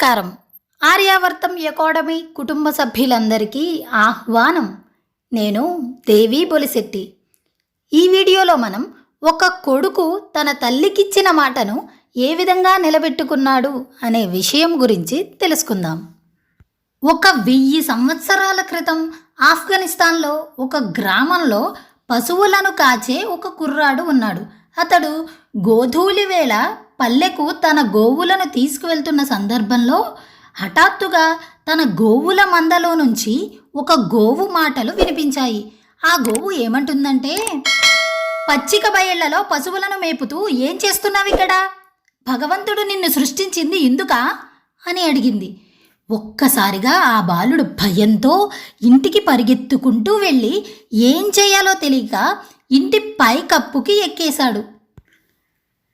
నమస్కారం. ఆర్యావర్తం ఎకాడమీ కుటుంబ సభ్యులందరికీ ఆహ్వానం. నేను దేవి బొలిశెట్టి. ఈ వీడియోలో మనం ఒక కొడుకు తన తల్లికిచ్చిన మాటను ఏ విధంగా నిలబెట్టుకున్నాడు అనే విషయం గురించి తెలుసుకుందాం. ఒక వెయ్యి సంవత్సరాల క్రితం ఆఫ్ఘనిస్తాన్లో ఒక గ్రామంలో పశువులను కాచే ఒక కుర్రాడు ఉన్నాడు. అతడు గోధూలి వేళ పల్లెకు తన గోవులను తీసుకువెళ్తున్న సందర్భంలో హఠాత్తుగా తన గోవుల మందలో నుంచి ఒక గోవు మాటలు వినిపించాయి. ఆ గోవు ఏమంటుందంటే పచ్చిక బయళ్ళలో పశువులను మేపుతూ ఏం చేస్తున్నావు ఇక్కడ? భగవంతుడు నిన్ను సృష్టించింది ఎందుకా అని అడిగింది. ఒక్కసారిగా ఆ బాలుడు భయంతో ఇంటికి పరిగెత్తుకుంటూ వెళ్ళి ఏం చేయాలో తెలియక ఇంటి పైకప్పుకి ఎక్కేశాడు.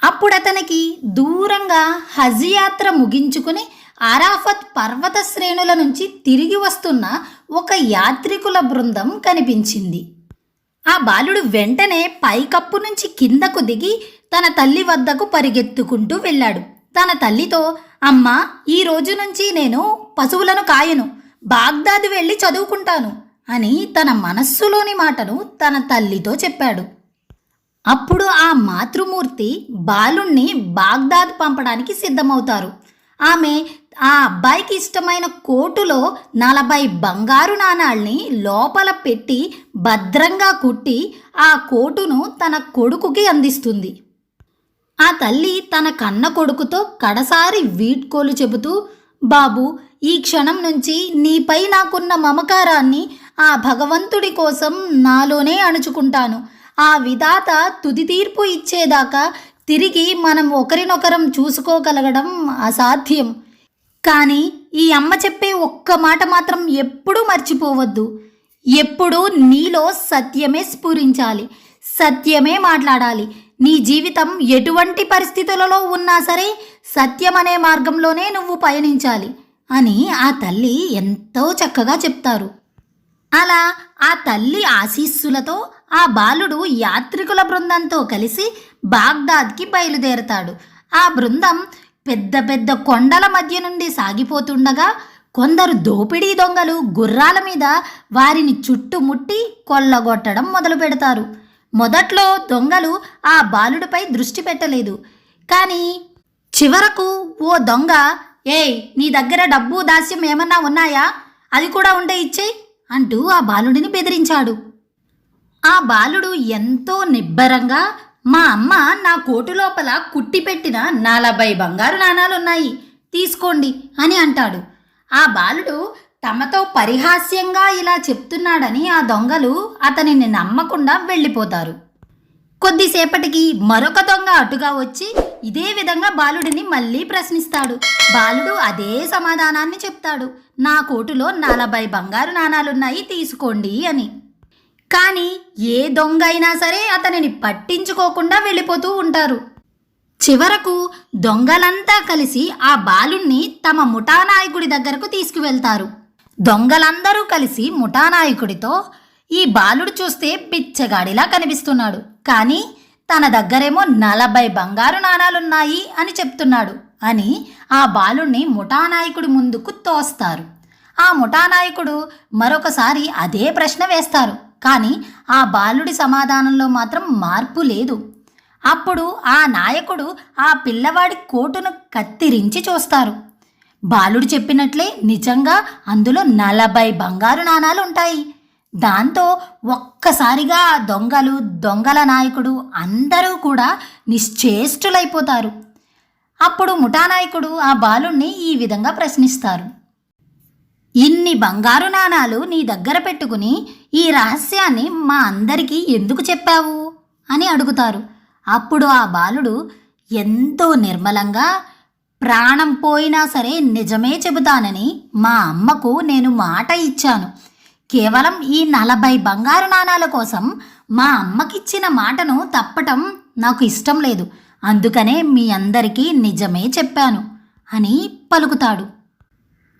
అప్పుడు అతనికి దూరంగా హజ్ యాత్ర ముగించుకుని అరాఫత్ పర్వత శ్రేణుల నుంచి తిరిగి వస్తున్న ఒక యాత్రికుల బృందం కనిపించింది. ఆ బాలుడు వెంటనే పైకప్పు నుంచి కిందకు దిగి తన తల్లి వద్దకు పరిగెత్తుకుంటూ వెళ్ళాడు. తన తల్లితో అమ్మా ఈ రోజు నుంచి నేను పశువులను కాయను బాగ్దాద్ వెళ్ళి చదువుకుంటాను అని తన మనస్సులోని మాటను తన తల్లితో చెప్పాడు. అప్పుడు ఆ మాతృమూర్తి బాలుణ్ణి బాగ్దాద్ పంపడానికి సిద్ధమవుతారు. ఆమె ఆ అబ్బాయికి ఇష్టమైన కోటులో నలభై బంగారు నాణాల్ని లోపల పెట్టి భద్రంగా కుట్టి ఆ కోటును తన కొడుకుకి అందిస్తుంది. ఆ తల్లి తన కన్న కొడుకుతో కడసారి వీడ్కోలు చెబుతూ బాబు ఈ క్షణం నుంచి నీపై నాకున్న మమకారాన్ని ఆ భగవంతుడి కోసం నాలోనే అణుచుకుంటాను. ఆ విధాత తుది తీర్పు ఇచ్చేదాకా తిరిగి మనం ఒకరినొకరం చూసుకోగలగడం అసాధ్యం. కానీ ఈ అమ్మ చెప్పే ఒక్క మాట మాత్రం ఎప్పుడూ మర్చిపోవద్దు. ఎప్పుడూ నీలో సత్యమే స్ఫురించాలి. సత్యమే మాట్లాడాలి. నీ జీవితం ఎటువంటి పరిస్థితులలో ఉన్నా సరే సత్యం అనే మార్గంలోనే నువ్వు పయనించాలి అని ఆ తల్లి ఎంతో చక్కగా చెప్తారు. అలా ఆ తల్లి ఆశీస్సులతో ఆ బాలుడు యాత్రికుల బృందంతో కలిసి బాగ్దాద్కి బయలుదేరతాడు. ఆ బృందం పెద్ద పెద్ద కొండల మధ్య నుండి సాగిపోతుండగా కొందరు దోపిడీ దొంగలు గుర్రాల మీద వారిని చుట్టుముట్టి కొల్లగొట్టడం మొదలు పెడతారు. మొదట్లో దొంగలు ఆ బాలుడిపై దృష్టి పెట్టలేదు. కానీ చివరకు ఓ దొంగ ఏయ్ నీ దగ్గర డబ్బు దాస్యం ఏమన్నా ఉన్నాయా? అది కూడా ఉంటే ఇచ్చేయి అంటూ ఆ బాలుడిని బెదిరించాడు. ఆ బాలుడు ఎంతో నిబ్బరంగా మా అమ్మ నా కోటు లోపల కుట్టి పెట్టిన నలభై బంగారు నాణాలున్నాయి తీసుకోండి అని అంటాడు. ఆ బాలుడు తమతో పరిహాస్యంగా ఇలా చెప్తున్నాడని ఆ దొంగలు అతనిని నమ్మకుండా వెళ్ళిపోతారు. కొద్దిసేపటికి మరొక దొంగ అటుగా వచ్చి ఇదే విధంగా బాలుడిని మళ్ళీ ప్రశ్నిస్తాడు. బాలుడు అదే సమాధానాన్ని చెప్తాడు. నా కోటులో నలభై బంగారు నాణాలున్నాయి తీసుకోండి అని. కానీ ఏ దొంగ అయినా సరే అతనిని పట్టించుకోకుండా వెళ్ళిపోతూ ఉంటారు. చివరకు దొంగలంతా కలిసి ఆ బాలుణ్ణి తమ ముఠానాయకుడి దగ్గరకు తీసుకువెళ్తారు. దొంగలందరూ కలిసి ముఠానాయకుడితో ఈ బాలుడు చూస్తే బిచ్చగాడిలా కనిపిస్తున్నాడు. కానీ తన దగ్గరేమో నలభై బంగారు నాణాలున్నాయి అని చెప్తున్నాడు అని ఆ బాలుణ్ణి ముఠానాయకుడి ముందుకు తోస్తారు. ఆ ముఠానాయకుడు మరొకసారి అదే ప్రశ్న వేస్తారు. కానీ ఆ బాలుడి సమాధానంలో మాత్రం మార్పు లేదు. అప్పుడు ఆ నాయకుడు ఆ పిల్లవాడి కోటును కత్తిరించి చూస్తారు. బాలుడు చెప్పినట్లే నిజంగా అందులో నలభై బంగారు నాణాలు ఉంటాయి. దాంతో ఒక్కసారిగా దొంగలు దొంగల నాయకుడు అందరూ కూడా నిశ్చేష్టులైపోతారు. అప్పుడు ముఠానాయకుడు ఆ బాలుణ్ణి ఈ విధంగా ప్రశ్నిస్తారు. ఇన్ని బంగారు నాణాలు నీ దగ్గర పెట్టుకుని ఈ రహస్యాన్ని మా అందరికీ ఎందుకు చెప్పావు? అని అడుగుతారు. అప్పుడు ఆ బాలుడు ఎంతో నిర్మలంగా ప్రాణం పోయినా సరే నిజమే చెబుతానని మా అమ్మకు నేను మాట ఇచ్చాను. కేవలం ఈ నలభై బంగారు నాణాల కోసం మా అమ్మకిచ్చిన మాటను తప్పటం నాకు ఇష్టం లేదు. అందుకనే మీ అందరికీ నిజమే చెప్పాను అని పలుకుతాడు.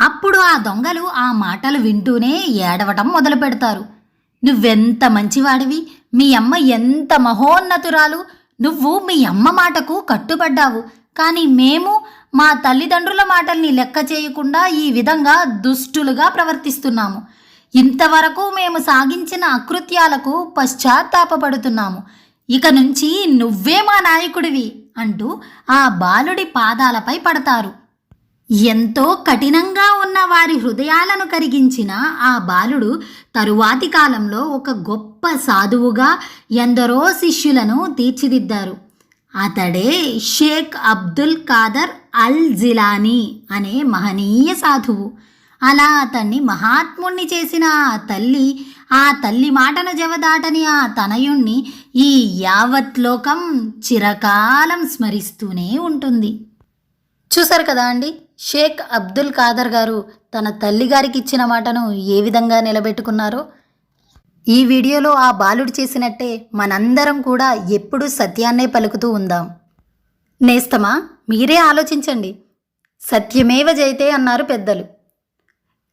అప్పుడు ఆ దొంగలు ఆ మాటలు వింటూనే ఏడవటం మొదలు పెడతారు నువ్వెంత మంచివాడివి? మీ అమ్మ ఎంత మహోన్నతురాలు? నువ్వు మీ అమ్మ మాటకు కట్టుబడ్డావు. కానీ మేము మా తల్లిదండ్రుల మాటల్ని లెక్క చేయకుండా ఈ విధంగా దుష్టులుగా ప్రవర్తిస్తున్నాము. ఇంతవరకు మేము సాగించిన అకృత్యాలకు పశ్చాత్తాపపడుతున్నాము. ఇక నుంచి నువ్వే మా నాయకుడివి అంటూ ఆ బాలుడి పాదాలపై పడతారు. ఎంతో కఠినంగా ఉన్న వారి హృదయాలను కరిగించిన ఆ బాలుడు తరువాతి కాలంలో ఒక గొప్ప సాధువుగా ఎందరో శిష్యులను తీర్చిదిద్దారు. అతడే షేక్ అబ్దుల్ ఖాదర్ అల్ జిలానీ అనే మహనీయ సాధువు. అలా అతన్ని మహాత్ముణ్ణి చేసిన ఆ తల్లి ఆ తల్లి మాటను జవదాటని ఆ తనయుణ్ణి ఈ యావత్ లోకం చిరకాలం స్మరిస్తూనే ఉంటుంది. చూసారు కదా అండి? షేక్ అబ్దుల్ ఖాదర్ గారు తన తల్లి గారికి ఇచ్చిన మాటను ఏ విధంగా నిలబెట్టుకున్నారో? ఈ వీడియోలో ఆ బాలుడు చేసినట్టే మనందరం కూడా ఎప్పుడూ సత్యాన్నే పలుకుతూ ఉందాం. నేస్తమా? మీరే ఆలోచించండి. సత్యమేవ జైతే అన్నారు పెద్దలు.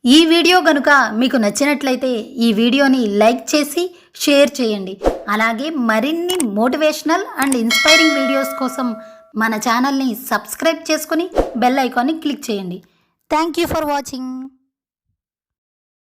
ఈ వీడియో గనుక మీకు నచ్చినట్లయితే ఈ వీడియోని లైక్ చేసి షేర్ చేయండి. అలాగే మరిన్ని మోటివేషనల్ అండ్ ఇన్స్పైరింగ్ వీడియోస్ కోసం మన ఛానల్ని సబ్స్క్రైబ్ చేసుకొని బెల్ ఐకాన్ని క్లిక్ చేయండి. Thank you for watching